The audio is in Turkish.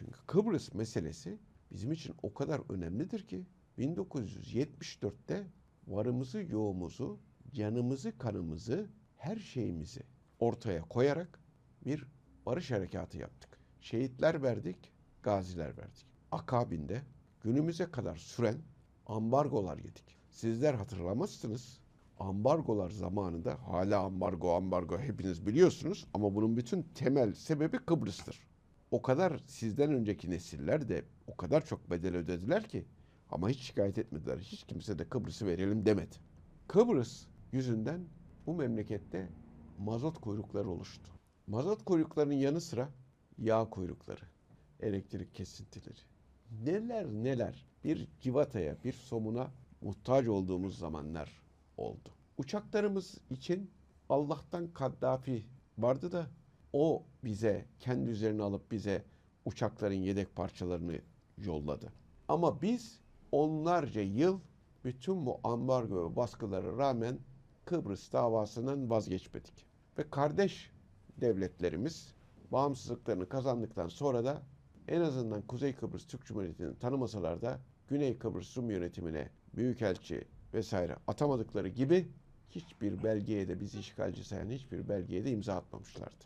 Çünkü Kıbrıs meselesi bizim için o kadar önemlidir ki 1974'te varımızı yoğumuzu, canımızı kanımızı, her şeyimizi ortaya koyarak bir barış harekatı yaptık. Şehitler verdik, gaziler verdik. Akabinde günümüze kadar süren ambargolar yedik. Sizler hatırlamazsınız. Ambargolar zamanında hala ambargo ambargo hepiniz biliyorsunuz ama bunun bütün temel sebebi Kıbrıs'tır. O kadar sizden önceki nesiller de o kadar çok bedel ödediler ki ama hiç şikayet etmediler. Hiç kimse de Kıbrıs'ı verelim demedi. Kıbrıs yüzünden bu memlekette mazot kuyrukları oluştu. Mazot kuyruklarının yanı sıra yağ kuyrukları, elektrik kesintileri, neler neler bir civataya, bir somuna muhtaç olduğumuz zamanlar oldu. Uçaklarımız için Allah'tan Kaddafi vardı da o bize kendi üzerine alıp bize uçakların yedek parçalarını yolladı. Ama biz onlarca yıl bütün bu ambargo ve baskılara rağmen Kıbrıs davasından vazgeçmedik. Ve kardeş devletlerimiz bağımsızlıklarını kazandıktan sonra da en azından Kuzey Kıbrıs Türk Cumhuriyeti'ni tanımasalar da Güney Kıbrıs Rum yönetimine büyükelçi vesaire atamadıkları gibi hiçbir belgeye de bizi işgalci sayan hiçbir belgeye de imza atmamışlardı.